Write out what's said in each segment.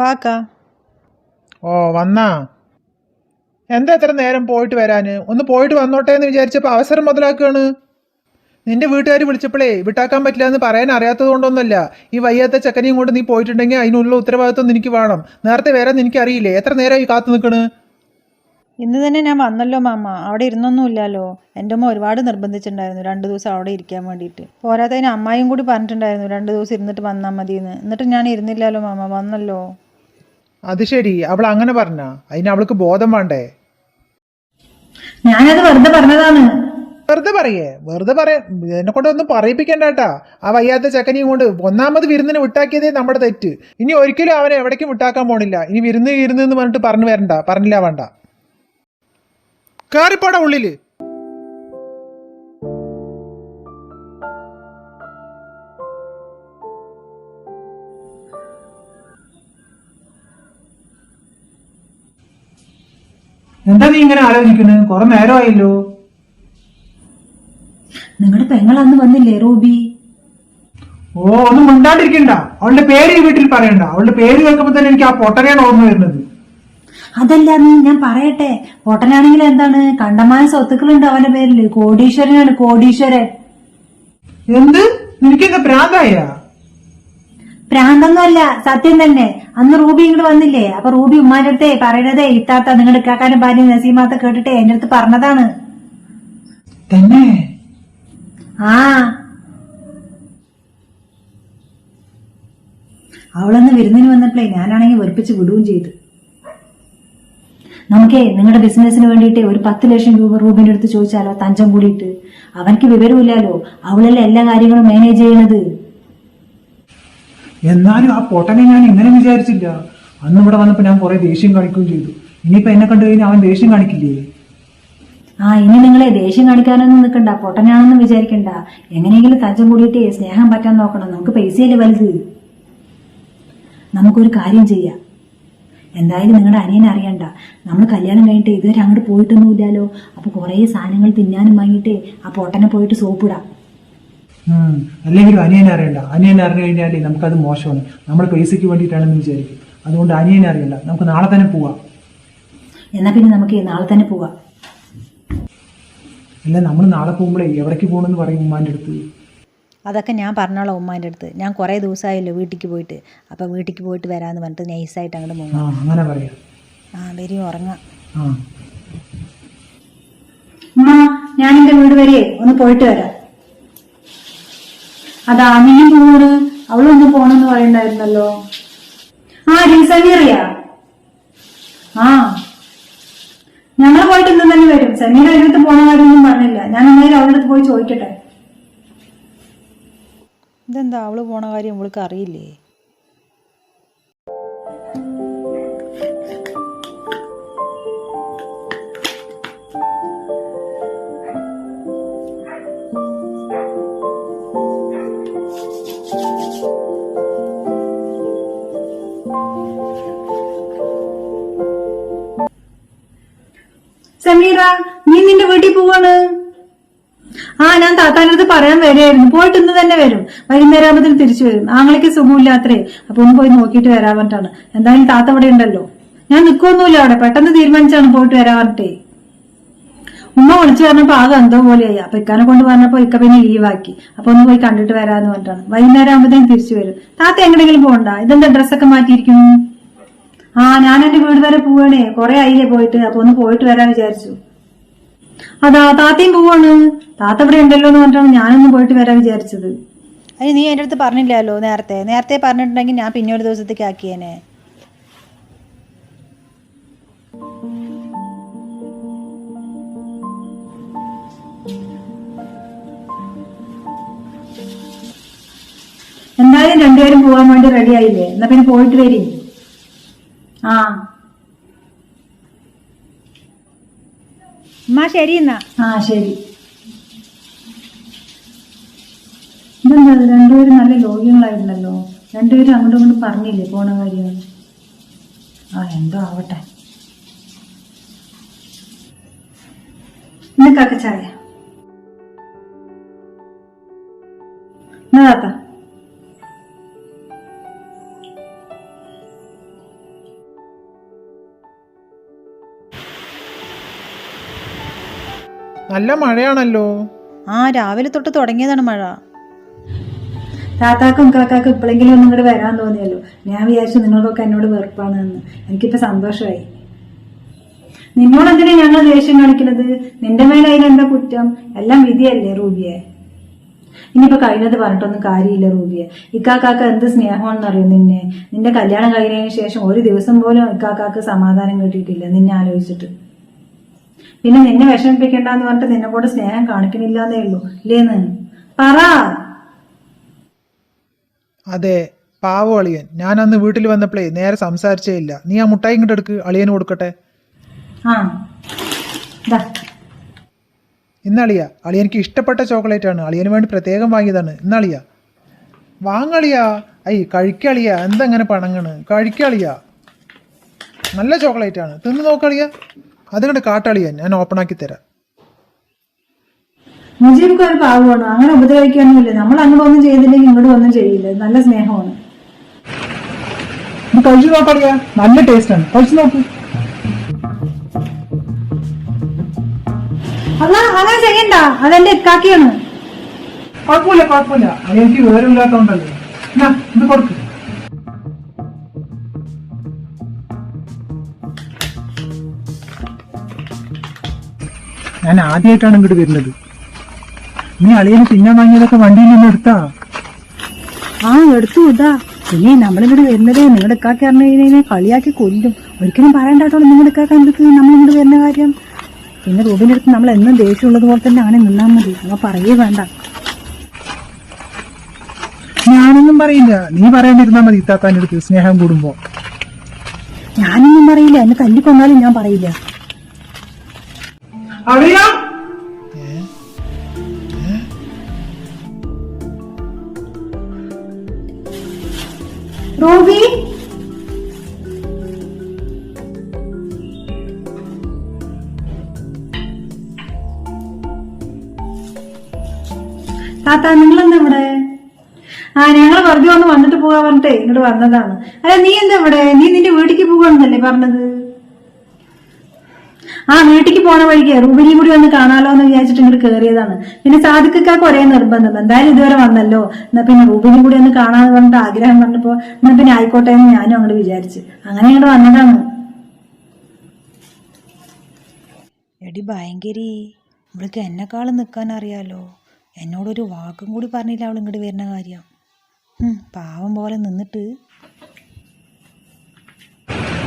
വാക്കാ. ഓ വന്നാ. എന്താ എത്ര നേരം പോയിട്ട് വരാന്? ഒന്ന് പോയിട്ട് വന്നോട്ടെ എന്ന് വിചാരിച്ചപ്പോൾ അവസരം മുതലാക്കുകയാണ് നിന്റെ വീട്ടുകാർ വിളിച്ചപ്പോഴേ വിട്ടാക്കാൻ പറ്റില്ല എന്ന് പറയാൻ അറിയാത്തത് കൊണ്ടൊന്നുമല്ല ഈ വയ്യാത്ത ചക്കനെയും കൊണ്ട് നീ പോയിട്ടുണ്ടെങ്കിൽ അതിനുള്ള ഉത്തരവാദിത്വം എനിക്ക് വേണം. നേരത്തെ വരാൻ എനിക്ക് അറിയില്ലേ എത്ര നേരമായി കാത്തു നിൽക്കണ് ഇന്ന് തന്നെ ഞാൻ വന്നല്ലോ മാമ. അവിടെ ഇരുന്നൊന്നുമില്ലല്ലോ. എന്റെ അമ്മ ഒരുപാട് നിർബന്ധിച്ചിട്ടുണ്ടായിരുന്നു രണ്ട് ദിവസം അവിടെ ഇരിക്കാൻ വേണ്ടിയിട്ട്. പോരാത്തതിന് അമ്മായും കൂടി പറഞ്ഞിട്ടുണ്ടായിരുന്നു രണ്ട് ദിവസം ഇരുന്നിട്ട് വന്നാൽ മതിയെന്ന്. എന്നിട്ട് ഞാൻ ഇരുന്നില്ലല്ലോ മാമ. വന്നല്ലോ. അത് ശരി. അവൾ അങ്ങനെ പറഞ്ഞ? അതിന് അവൾക്ക് ബോധം വേണ്ടേ? ഞാനത് വെറുതെ പറഞ്ഞതാണ്. വെറുതെ പറയേ. വെറുതെ പറയാ എന്നെ കൊണ്ട് ഒന്നും പറയിപ്പിക്കണ്ട കേട്ടാ. ആ വയ്യാത്ത ചക്കനെയും കൊണ്ട് ഒന്നാമത് വിരുന്നിന് വിട്ടാക്കിയതേ നമ്മുടെ തെറ്റ്. ഇനി ഒരിക്കലും അവനെ എവിടേക്കും വിട്ടാക്കാൻ പോണില്ല. ഇനി വിരുന്ന് വിരുന്ന് എന്ന് പറഞ്ഞിട്ട് പറഞ്ഞു വരണ്ട. പറഞ്ഞില്ല വേണ്ട. കേറിപ്പോടാ ഉള്ളിൽ. എന്താ നീ ഇങ്ങനെ ആലോചിക്കുന്നത് കുറെ നേരമായല്ലോ. നിങ്ങളുടെ പെങ്ങൾ അന്ന് വന്നില്ലേ റൂബി? ഓ ഒന്നും മിണ്ടാണ്ടിരിക്കണ്ട. അവളുടെ പേര് ഈ വീട്ടിൽ പറയണ്ട. അവളുടെ പേര് കേൾക്കുമ്പോ തന്നെ എനിക്ക് ആ പൊട്ടനെയാണ് ഓർമ്മ വരുന്നത്. അതല്ല നീ ഞാൻ പറയട്ടെ. പൊട്ടനാണെങ്കിൽ എന്താണ്? കണ്ടമാന സ്വത്തുക്കളുണ്ട് അവന്റെ പേരിൽ. കോടീശ്വരനാണ് കോടീശ്വരൻ. എന്ത്? നിനക്കെന്താ പ്രാന്തായ? പ്രാന്തൊന്നുമല്ല സത്യം തന്നെ. അന്ന് റൂബി ഇങ്ങോട്ട് വന്നില്ലേ? അപ്പൊ റൂബി ഉമ്മാന്റെ അടുത്തേ പറയണതേ ഇത്താത്ത നിങ്ങളുടെ ഇക്കാക്കാനും ഭാര്യ നസീമാത്ത കേട്ടിട്ടേ എന്റെ അടുത്ത് പറഞ്ഞതാണ്. തന്നെ? ആ. അവളന്ന് വിരുന്നിന് വന്നപ്പോഴേ ഞാനാണെങ്കിൽ വെറുപ്പിച്ച് വിടുകയും ചെയ്തു. നമുക്കേ നിങ്ങളുടെ ബിസിനസ്സിന് വേണ്ടിയിട്ട് ഒരു പത്ത് ലക്ഷം രൂപ റൂബിന്റെ അടുത്ത് ചോദിച്ചാലോ തഞ്ചം കൂടിയിട്ട്? അവനക്ക് വിവരമില്ലല്ലോ. അവളല്ലേ എല്ലാ കാര്യങ്ങളും മാനേജ് ചെയ്യണത്. എന്നാലും ആ പൊട്ടനെ ഞാൻ ഇങ്ങനെ വിചാരിച്ചില്ല. അന്ന് ഇവിടെ വന്നപ്പോ ഞാൻ കുറെ ദേഷ്യം കാണിക്കുകയും ചെയ്തു. ഇനിയിപ്പൊ എന്നെ കണ്ടു കഴിഞ്ഞാൽ അവൻ ദേഷ്യം കാണിക്കില്ലേ? ആ ഇനി നിങ്ങളെ ദേഷ്യം കാണിക്കാനൊന്നും നിൽക്കണ്ട. പൊട്ടനാണെന്ന് വിചാരിക്കണ്ട. എങ്ങനെയെങ്കിലും തഞ്ചം കൂടിയിട്ട് സ്നേഹം പറ്റാൻ നോക്കണം. നമുക്ക് പൈസയല്ലേ വലുത്? നമുക്കൊരു കാര്യം ചെയ്യാം. എന്തായാലും നിങ്ങളുടെ അനിയനെ അറിയണ്ട. നമ്മൾ കല്യാണം കഴിഞ്ഞിട്ട് ഇതുവരെ അങ്ങോട്ട് പോയിട്ടൊന്നുമില്ലല്ലോ. അപ്പൊ കുറേ സാധനങ്ങൾ തിന്നാനും വാങ്ങിയിട്ട് ആ പൊട്ടനെ പോയിട്ട് സോപ്പിടാം. ഉം. അല്ലെങ്കിലും അനിയനെ അറിയണ്ട. അനിയനെ അറിഞ്ഞു കഴിഞ്ഞാലേ നമുക്കത് മോശമാണ്. നമ്മൾ പൈസയ്ക്ക് വേണ്ടിയിട്ടാണെന്ന് വിചാരിക്കും. അതുകൊണ്ട് അനിയനെ അറിയണ്ട. നമുക്ക് നാളെ തന്നെ പോവാം. എന്നാ പിന്നെ നമുക്ക് നാളെ തന്നെ പോവാം. അല്ല നമ്മൾ നാളെ പോകുമ്പോഴേ എവിടേക്ക് പോകണമെന്ന് പറയും ഉമ്മാന്റെ അടുത്ത്? അതൊക്കെ ഞാൻ പറഞ്ഞോളാം ഉമ്മാന്റെ അടുത്ത്. ഞാൻ കുറേ ദിവസമായല്ലോ വീട്ടിലേക്ക് പോയിട്ട്. അപ്പോൾ വീട്ടിലേക്ക് പോയിട്ട് വരാമെന്ന് പറഞ്ഞിട്ട് നൈസായിട്ട് അങ്ങോട്ട് ആ അങ്ങനെ പറയാം. ആ വരി ഉറങ്ങാം. ഉമ്മ ഞാൻ എന്റെ വീട് വരെ ഒന്ന് പോയിട്ട് വരാം. അതാ ആമിനും പോണ് അവളൊന്ന് പോണെന്ന് പറയണ്ടായിരുന്നല്ലോ. ആ സമീറിയ ആ. ഞങ്ങൾ പോയിട്ട് ഇന്ന് തന്നെ വരും. സമീർ അതിനകത്ത് പോണ കാര്യമൊന്നും പറഞ്ഞില്ല. ഞാൻ എന്തായാലും അവളുടെ അടുത്ത് പോയി ചോദിക്കട്ടെ. ഇതെന്താ അവൾ പോണ കാര്യം അവൾക്ക് അറിയില്ലേ? പറയാൻ വരികയായിരുന്നു പോയിട്ട് ഇന്ന് തന്നെ വരും. വൈകുന്നേരം ആകുമ്പോൾ തിരിച്ചു വരും. ആങ്ങളേക്ക് സുഖമില്ലാത്രേ അപ്പൊ ഒന്ന് പോയി നോക്കിയിട്ട് വരാൻ പറഞ്ഞിട്ടാണ്. എന്തായാലും താത്ത അവിടെ ഉണ്ടല്ലോ. ഞാൻ നിൽക്കൊന്നുമില്ല അവിടെ. പെട്ടെന്ന് തീരുമാനിച്ചാണ് പോയിട്ട് വരാൻ പറഞ്ഞിട്ടേ. ഉമ്മ വിളിച്ചു പറഞ്ഞപ്പോ ആകെ എന്തോ പോലെയായി. അപ്പൊ ഇക്കാനെ കൊണ്ട് പറഞ്ഞപ്പോ ഇക്ക പിന്നെ ലീവാക്കി അപ്പൊ ഒന്ന് പോയി കണ്ടിട്ട് വരാന്ന് പറഞ്ഞിട്ടാണ്. വൈകുന്നേരം ആകുമ്പോഴത്തേക്കും തിരിച്ചു വരും. താത്ത എങ്ങനെയെങ്കിലും പോകണ്ട. ഇതെന്താ ഡ്രസ്സൊക്കെ മാറ്റിയിരിക്കുന്നു? ആ ഞാൻ എന്റെ വീട് വരെ പോവണേ. കൊറേ ആയില്ലേ പോയിട്ട്. അപ്പൊ ഒന്ന് പോയിട്ട് വരാൻ വിചാരിച്ചു. അതാ താത്തയും പോവാണ്. താത്ത ഇവിടെ ഉണ്ടല്ലോ എന്ന് പറഞ്ഞിട്ടാണ് ഞാനൊന്നും പോയിട്ട് വരാൻ വിചാരിച്ചത്. അതിന് നീ എന്റെ അടുത്ത് പറഞ്ഞില്ലല്ലോ നേരത്തെ. നേരത്തെ പറഞ്ഞിട്ടുണ്ടെങ്കിൽ ഞാൻ പിന്നെ ഒരു ദിവസത്തേക്ക് ആക്കിയേനെ. എന്തായാലും രണ്ടുപേരും പോവാൻ വേണ്ടി റെഡി ആയില്ലേ? എന്നാ പിന്നെ പോയിട്ട് വരി. ആ. അമ്മ ശരി എന്നാ ആ ശരി. ഇതെന്താ ഇത് രണ്ടുപേരും നല്ല ലോകികളായിരുന്നല്ലോ രണ്ടുപേരും അങ്ങോട്ടും ഇങ്ങോട്ടും പറഞ്ഞില്ലേ പോണ കാര്യം? ആ എന്തോ ആവട്ടെ. നിനക്കൊക്കെ ചായ എന്നാ നല്ല മഴയാണല്ലോ. ആ രാവിലെ തൊട്ട് തുടങ്ങിയതാണ് മഴ. താത്താക്കും കാക്കാക്കും ഇപ്പോഴെങ്കിലും ഒന്നും ഇങ്ങോട്ട് വരാൻ തോന്നിയല്ലോ. ഞാൻ വിചാരിച്ചു നിങ്ങൾക്കൊക്കെ എന്നോട് വെറുപ്പാണെന്ന്. എനിക്കിപ്പോ സന്തോഷമായി നിന്നോട് എന്തിനാ ഞങ്ങൾ ദേഷ്യം കാണിക്കുന്നത് നിന്റെ മേലെ അതിലെന്താ കുറ്റം? എല്ലാം വിധിയല്ലേ റൂബിയെ? ഇനിയിപ്പോ കഴിഞ്ഞത് പറഞ്ഞിട്ടൊന്നും കാര്യമില്ല റൂബിയെ. ഇക്കാക്കാക്ക് എന്ത് സ്നേഹമാണെന്ന് അറിയും നിന്നെ? നിന്റെ കല്യാണം കഴിഞ്ഞതിന് ശേഷം ഒരു ദിവസം പോലും ഇക്കാക്കാക്ക് സമാധാനം കിട്ടിയിട്ടില്ല നിന്നെ ആലോചിച്ചിട്ട്. പിന്നെ നിന്നെ വിഷമിപ്പിക്കണ്ടെന്ന് പറഞ്ഞിട്ട് നിന്നെ കൂടെ സ്നേഹം കാണിക്കണില്ലാന്നേ ഉള്ളൂ. ഇല്ലേന്ന് പറ. അതെ പാവോ അളിയൻ. ഞാൻ അന്ന് വീട്ടിൽ വന്നപ്പോഴേ നേരെ സംസാരിച്ചേ ഇല്ല. നീ ആ മുട്ടായി ഇങ്ങോട്ട് എടുക്ക് അളിയന് കൊടുക്കട്ടെ? ആ. ദാ. ഇന്നളിയ അളിയനിക്ക് ഇഷ്ടപ്പെട്ട ചോക്ലേറ്റ് ആണ്. അളിയന് വേണ്ടി പ്രത്യേകം വാങ്ങിയതാണ്. ഇന്നളിയ വാങ്ങളിയ ഐ കഴിക്കളിയ എന്തങ്ങനെ പണങ്ങണ്? കഴിക്കളിയ നല്ല ചോക്ലേറ്റ് ആണ്. തിന്ന് നോക്കളിയ അതുകൊണ്ട് കാട്ടാളി ഞാൻ ഓപ്പൺ ആക്കി തരാം. മുജീബൊക്കെ ഒരു പാവമാണ്. അങ്ങനെ ഉപദ്രവിക്കാനൊന്നുമില്ല. നമ്മൾ അങ്ങോട്ട് ഒന്നും ചെയ്തില്ലെങ്കിൽ ഇങ്ങോട്ട് ഒന്നും ചെയ്യില്ല. നല്ല സ്നേഹമാണ്. കഴിച്ചു നോക്കളിയ നല്ല ടേസ്റ്റ് ആണ്. കഴിച്ചു നോക്കൂ അല്ല അങ്ങനെ ചെയ്യണ്ട. അതെന്റെ ഇക്കാക്കിയാണ്. കുഴപ്പമില്ല കുഴപ്പമില്ല. അളിയനിക്ക് വിവരമില്ലാത്തോണ്ടല്ലേ ഇത് കൊടുക്ക്. ഞാൻ ആദ്യമായിട്ടാണ് ഇങ്ങോട്ട് വരുന്നത്. നീ അളിയന് തിന്നാൻ വാങ്ങിയതൊക്കെ വണ്ടിയിൽ നിന്ന് എടുത്താ? ആ എടുത്തു ഇതാ. പിന്നെ നമ്മളിങ്ങോട്ട് വരുന്നത് നിങ്ങളുടെ ഇക്കാക്കി അറിഞ്ഞതിനെ കളിയാക്കി കൊല്ലും. ഒരിക്കലും പറയണ്ടാട്ടോ നിങ്ങളുടെ ഇക്കാക്ക എന്തൊക്കെ നമ്മളിങ്ങോട്ട് വരുന്ന കാര്യം. പിന്നെ റൂബിന്റെ അടുത്ത് നമ്മൾ എന്നും ദേഷ്യമുള്ളത് പോലെ തന്നെ അങ്ങനെ നിന്നാൽ മതി. അവ പറയേ വേണ്ട. ഞാനൊന്നും പറയില്ല. നീ പറയാണ്ടിരുന്നാ മതി ഇത്താത്താന്റെ അടുത്ത് സ്നേഹം കൂടുമ്പോ. ഞാനൊന്നും പറയില്ല. എന്നെ തല്ലിക്കൊന്നാലും ഞാൻ പറയില്ല. അറിയാ. റൂബി? താത്ത നിങ്ങളെന്താ ഇവിടെ? ആ ഞങ്ങൾ വെറുതെ ഒന്ന് വന്നിട്ട് പോകാൻ പറഞ്ഞിട്ടേ ഇങ്ങോട്ട് വന്നതാണ്. അല്ല നീ എന്താ ഇവിടെ? നീ നിന്റെ വീട്ടിലേക്ക് പോകണമെന്നല്ലേ പറഞ്ഞത്? ആ വീട്ടിലേക്ക് പോണ വഴിക്ക് റൂബിനെയും കൂടി ഒന്ന് കാണാലോ എന്ന് വിചാരിച്ചിട്ട് ഇങ്ങോട്ട് കയറിയതാണ് പിന്നെ സാധിക്കൊക്കെ ഒരേ നിർബന്ധം. എന്തായാലും ഇതുവരെ വന്നല്ലോ. എന്നാ പിന്നെ റൂബിനെയും കൂടി ഒന്ന് കാണാന്ന് പറഞ്ഞിട്ട് ആഗ്രഹം പറഞ്ഞപ്പോ എന്നാ പിന്നെ ആയിക്കോട്ടെ എന്ന് ഞാനും അങ്ങോട്ട് വിചാരിച്ച്. അങ്ങനെ ഇങ്ങോട്ട് വന്നതാണ്. എടി ഭയങ്കരി ഇവൾക്ക് എന്നെക്കാളും നിൽക്കാൻ അറിയാലോ. എന്നോടൊരു വാക്കും കൂടി പറഞ്ഞില്ല അവൾ ഇങ്ങോട്ട് വരുന്ന കാര്യം. പാവം പോലെ നിന്നിട്ട്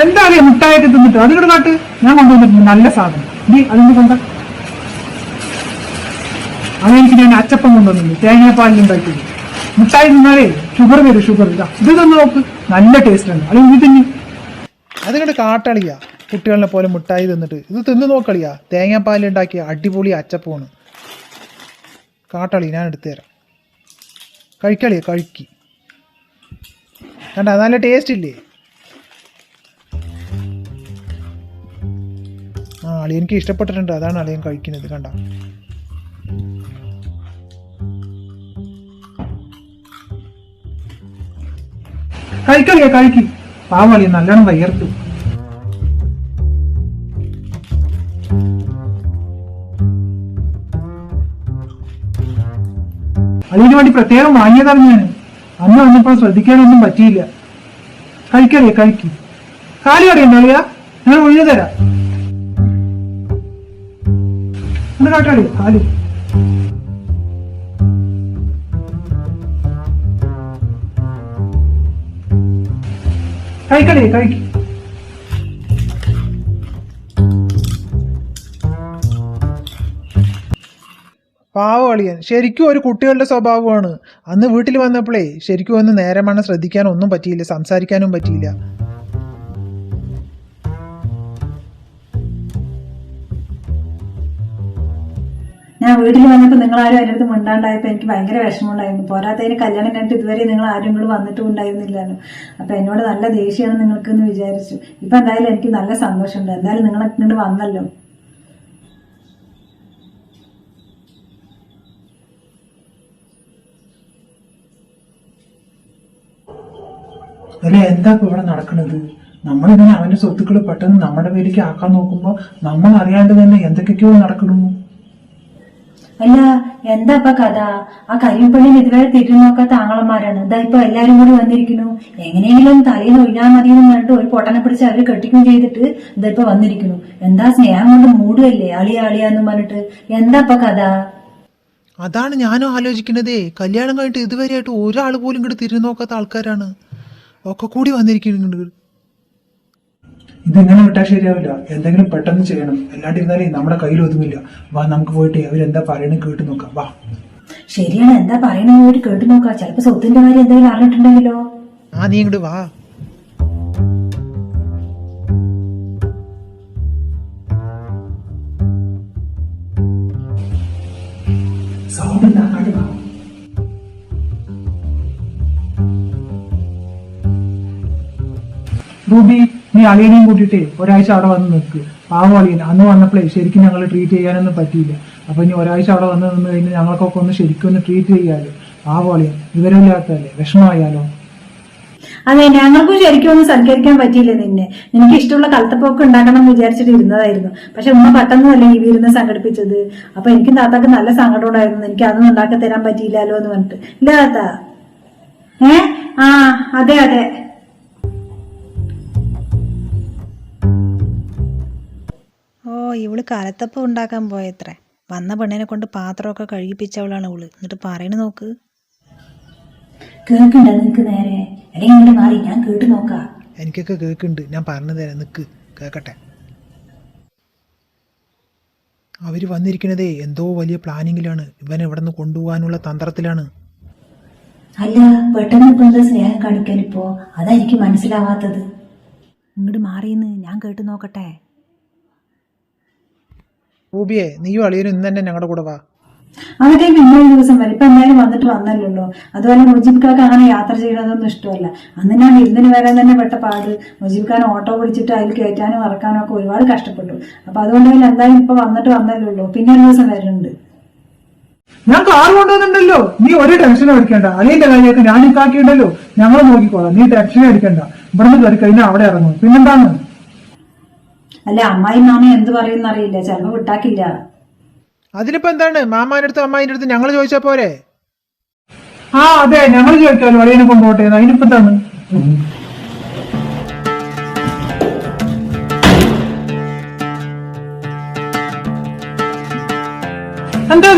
എന്താ അറിയാം മുട്ടായിട്ട് തിന്നിട്ട്? അതിനോട് കാട്ട് ഞാൻ കൊണ്ടുവന്നിട്ടുണ്ട് നല്ല സാധനം. നീ അതിന്റെ കൊണ്ട. അതെനിക്ക് ഞാൻ അച്ചപ്പം കൊണ്ടുവന്നിട്ടുണ്ട്. തേങ്ങാപ്പാലിൽ ഉണ്ടാക്കി മുട്ടായി തിന്നാലേ ഷുഗർ വരും ഷുഗർ ഇതാ ഇത് തന്നെ നോക്ക്. നല്ല ടേസ്റ്റ് ആണ്. അല്ലെങ്കിൽ ഇത് തിന്നു. അതുകൊണ്ട് കാട്ടളിയാ കുട്ടികളെ പോലെ മുട്ടായി തിന്നിട്ട്. ഇത് തിന്നു നോക്കളിയാ തേങ്ങാപ്പാലിൽ ഉണ്ടാക്കിയ അടിപൊളി അച്ചപ്പമാണ്. കാട്ടളി ഞാൻ എടുത്തു തരാം. കഴിക്കളിയാ കഴിക്കി. കണ്ട നല്ല ടേസ്റ്റ് ഇല്ലേ? ആ അളി എനിക്ക് ഇഷ്ടപ്പെട്ടിട്ടുണ്ട്. അതാണ് അളിയൻ കഴിക്കുന്നത് കണ്ട? കഴിക്കളിയ കഴിക്കും. പാവളിയ നല്ലോണം വയ്യർത്തു അതിനു വേണ്ടി പ്രത്യേകം വാങ്ങിയതാണ് ഞാൻ. അന്ന് വന്നപ്പോൾ ശ്രദ്ധിക്കാനൊന്നും പറ്റിയില്ല. കഴിക്കറിയ? കഴിക്കും. കാലി അറിയണ്ട അളിയ? ഞാൻ ഒഴിഞ്ഞു തരാം. ഒന്ന് കഴിക്കും പാവളിയൻ ശരിക്കും ഒരു കുട്ടികളുടെ സ്വഭാവമാണ്. അന്ന് വീട്ടിൽ വന്നപ്പോഴേ ശരിക്കും ഒന്ന് നേരമാണ് ശ്രദ്ധിക്കാനൊന്നും പറ്റിയില്ല സംസാരിക്കാനും പറ്റിയില്ല. ഞാൻ വീട്ടിൽ വന്നപ്പോൾ നിങ്ങൾ ആരും എന്റെ അടുത്ത് മിണ്ടാണ്ടായപ്പോൾ എനിക്ക് ഭയങ്കര വിഷമമുണ്ടായിരുന്നു. പോരാത്തതിന് കല്യാണം കഴിഞ്ഞിട്ട് ഇതുവരെ നിങ്ങൾ ആരും കൂടെ വന്നിട്ടും ഉണ്ടായിരുന്നില്ലല്ലോ. അപ്പൊ എന്നോട് നല്ല ദേഷ്യമാണ് നിങ്ങൾക്ക് എന്ന് വിചാരിച്ചു. ഇപ്പൊ എന്തായാലും എനിക്ക് നല്ല സന്തോഷമുണ്ട്. എന്തായാലും നിങ്ങൾ ഇങ്ങോട്ട് വന്നല്ലോ. അല്ലെ എന്താ ഇപ്പൊ ഇവിടെ നടക്കുന്നത് നമ്മളിങ്ങനെ അവന്റെ സ്വത്തുക്കൾ പെട്ടെന്ന് നമ്മുടെ പേരിലേക്ക് ആക്കാൻ നോക്കുമ്പോ നമ്മൾ അറിയാണ്ട് തന്നെ എന്തൊക്കെയോ നടക്കണു. അല്ല എന്താ ഇപ്പൊ കഥ? ആ കരിപ്പള്ളിയിൽ ഇതുവരെ തിരി നോക്കാത്ത ആങ്ങളന്മാരാണ് ഇതാ ഇപ്പൊ എല്ലാരും കൂടി വന്നിരിക്കുന്നു. എങ്ങനെയെങ്കിലും തലയിൽ ഒഴിഞ്ഞാൽ മതി എന്ന് പറഞ്ഞിട്ട് ഒരു പൊട്ടനെ പിടിച്ച് അവർ കെട്ടിക്കും ചെയ്തിട്ട് ഇതാ ഇപ്പൊ വന്നിരിക്കുന്നു. എന്താ സ്നേഹം കൊണ്ട് മൂടുകയല്ലേ? അളിയ അളിയാന്ന് പറഞ്ഞിട്ട്. എന്താ ഇപ്പൊ കഥ? അതാണ് ഞാനും ആലോചിക്കുന്നതേ. കല്യാണം കഴിഞ്ഞിട്ട് ഇതുവരെയായിട്ട് ഒരാൾ പോലും ഇങ്ങോട്ട് തിരിഞ്ഞു നോക്കാത്ത ആൾക്കാരാണ്. ഒക്കെ കൂടി വന്നിരിക്കുന്നുണ്ട് ഇതെങ്ങനെ വിട്ടാൽ ശരിയാവില്ല? എന്തെങ്കിലും പെട്ടെന്ന് ചെയ്യണം. അല്ലാണ്ട് ഇരുന്നാലേ നമ്മുടെ കയ്യിൽ ഒതുങ്ങില്ല. വാ നമുക്ക് പോയിട്ട് അവരെന്താ പറയണത് കേട്ട് നോക്കാം. വാ. ശരിയാണ്. എന്താ പറയണെന്ന് പോയിട്ട് കേട്ടു നോക്കാം. ചിലപ്പോ സ്വത്തിന്റെ കാര്യം എന്തെങ്കിലും അറിഞ്ഞിട്ടുണ്ടെങ്കിലോ? ആ നീ ഇങ്ങോട്ട് വാ. സൗണ്ട് ഉണ്ടാക്കാണ്ട് വാ. റൂബി നീ അളിയനെയും കൂട്ടിയിട്ടേ ഒരാഴ്ച അവിടെ വന്ന് നിൽക്ക്. പാവം അളിയൻ അന്ന് വന്നപ്പോഴേ ശരിക്കും ഞങ്ങൾ ട്രീറ്റ് ചെയ്യാനൊന്നും പറ്റിയില്ല. അപ്പൊ ഇനി ഒരാഴ്ച അവിടെ വന്ന് നിന്ന് കഴിഞ്ഞാൽ ഞങ്ങൾക്കൊക്കെ ഒന്ന് ശരിക്കും ഒന്ന് ട്രീറ്റ് ചെയ്യാലോ. പാവം അളിയൻ വിവരമില്ലാത്തതല്ലേ? വിഷമമായാലോ? അതെ ഞങ്ങൾക്കും ശരിക്കും ഒന്നും സൽക്കരിക്കാൻ പറ്റിയില്ല നിന്നെ. നിനക്ക് ഇഷ്ടമുള്ള കലത്തപ്പൊക്കെ ഉണ്ടാക്കണം എന്ന് വിചാരിച്ചിട്ട് ഇരുന്നതായിരുന്നു. പക്ഷെ ഉമ്മ പെട്ടെന്നല്ലേ ഈ വിരുന്ന് സംഘടിപ്പിച്ചത്. അപ്പൊ എനിക്ക് താത്താക്ക് നല്ല സങ്കടം ഉണ്ടായിരുന്നു. എനിക്ക് അതൊന്നും ഉണ്ടാക്കി തരാൻ പറ്റിയില്ലല്ലോ എന്ന് പറഞ്ഞിട്ട്. ഇല്ല താത്ത. ഏ? ആ അതെ അതെ. ഇവൾ കലത്തപ്പം ഉണ്ടാക്കാൻ പോയത്രേ. വന്ന പെണ്ണിനെ കൊണ്ട് പാത്രമൊക്കെ കഴുകിപ്പിച്ചവളാണ് ഇവൾ. എന്നിട്ട് പറയണു നോക്ക്. കേൾക്കണ്ട നിനക്ക് നേരെ. അല്ലെങ്കിൽ ഇങ്ങോട്ട് മാറി. ഞാൻ കേട്ട് നോക്കാം. എനിക്കൊക്കെ കേൾക്കുന്നുണ്ട്. ഞാൻ പറഞ്ഞു തരാം. നിക്ക്. കേക്കട്ടെ അവർ വന്നിരിക്കുന്നതേ എന്തോ വലിയ പ്ലാനിങ്ങിലാണ്. ഇവനെ ഇവിടെ നിന്ന് കൊണ്ടുപോകാനുള്ള തന്ത്രത്തിലാണ്. അല്ല പെട്ടെന്ന് ഇപ്പൊ എന്താ സ്നേഹം കാണിക്കാൻ ഇപ്പോ? അതാ എനിക്ക് മനസ്സിലാവാത്തത്. ഇങ്ങോട്ട് മാറിയെന്ന് ഞാൻ കേട്ട് നോക്കട്ടെ. റൂബിയെ നീയും അളിയനും ഇന്ന് തന്നെ ഞങ്ങളുടെ കൂടെ വാ. അതൊക്കെ പിന്നെ ദിവസം വരെ. ഇപ്പൊ എന്തായാലും വന്നിട്ട് വന്നല്ലോ അതുപോലെ മുജീബ് ഖാക്ക് അങ്ങനെ യാത്ര ചെയ്യണതൊന്നും ഇഷ്ടമല്ല. അന്ന് ഞാൻ വിരുന്നിന് വരാൻ തന്നെ പെട്ട പാട്. മുജീബ് ഖാൻ ഓട്ടോ പിടിച്ചിട്ട് അതിൽ കയറ്റാനും ഇറക്കാനും ഒക്കെ ഒരുപാട് കഷ്ടപ്പെട്ടു. അപ്പൊ അതുകൊണ്ട് പിന്നെ എന്തായാലും ഇപ്പൊ വന്നിട്ട് വന്നല്ലോ പിന്നെ ഒരു ദിവസം വരുന്നുണ്ട്. ഞാൻ കാർ കൊണ്ടുവന്നിട്ടുണ്ടല്ലോ. നീ ഒരു ടെൻഷനും അടിക്കണ്ട. അളിയന്റെ കാര്യമൊക്കെ ഞാൻ ഇക്കാക്കിയുണ്ടല്ലോ ഞങ്ങൾ നോക്കിക്കോളാം. നീ ടെൻഷൻ അടിക്കണ്ട. ഇവിടുന്ന് കയറി കഴിഞ്ഞാൽ അവിടെ ഇറങ്ങും. പിന്നെന്താണ്? അല്ല അമ്മായി മാമ എന്ത് പറയുന്ന അറിയില്ല. ചിലപ്പോ വിട്ടാക്കില്ല. അതിനിപ്പോ എന്താണ്? മാമാന്റെ അടുത്ത് അമ്മായിന്റെ അടുത്ത് ഞങ്ങൾ ചോദിച്ചാ പോരെ? ആ അതെ ഞങ്ങൾ ചോദിക്കാമല്ലോ അളിയനെ കൊണ്ടുപോട്ടെ. അതിനിപ്പോ എന്താണ്? എന്താ